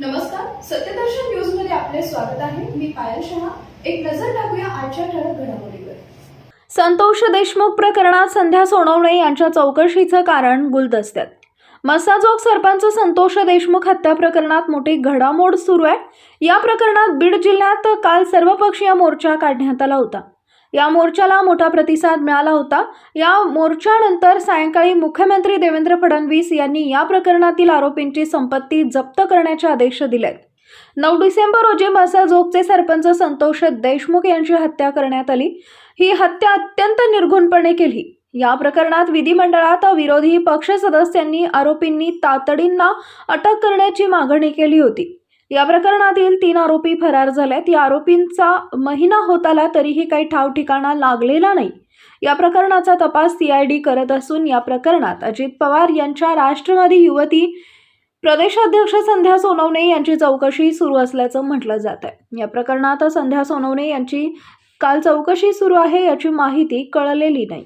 नमस्कार सत्यदर्शन न्यूजमध्ये आपले स्वागत आहे. मी पायल शहा. एक नजर टाकूया आजच्या ठळक घडामोडीवर. संतोष देशमुख प्रकरणात संध्या सोनवणे यांच्या चौकशीचं कारण गुलदस्त्यात. मसाजोग सरपंच संतोष देशमुख हत्या प्रकरणात मोठी घडामोड सुरू आहे. या प्रकरणात बीड जिल्ह्यात काल सर्वपक्षीय मोर्चा काढण्यात आला होता. या मोर्चाला मोठा प्रतिसाद मिळाला होता. या मोर्चानंतर सायंकाळी मुख्यमंत्री देवेंद्र फडणवीस यांनी या प्रकरणातील आरोपींची संपत्ती जप्त करण्याचे आदेश दिलेत. नऊ डिसेंबर रोजी मसाजोगचे सरपंच संतोष देशमुख यांची हत्या करण्यात आली. ही हत्या अत्यंत निर्घुणपणे केली. या प्रकरणात विधिमंडळात विरोधी पक्ष सदस्यांनी आरोपींनी तातडींना अटक करण्याची मागणी केली होती. या प्रकरणातील तीन आरोपी फरार झाल्यात. या आरोपींचा महिना होत आला तरीही काही ठाव ठिकाणा लागलेला नाही. या प्रकरणाचा तपास सीआयडी करत असून या प्रकरणात अजित पवार यांच्या राष्ट्रवादी युवती प्रदेशाध्यक्ष संध्या सोनवणे यांची चौकशी सुरू असल्याचं म्हटलं जात आहे या प्रकरणात संध्या सोनवणे यांची काल चौकशी सुरू आहे याची माहिती कळलेली नाही.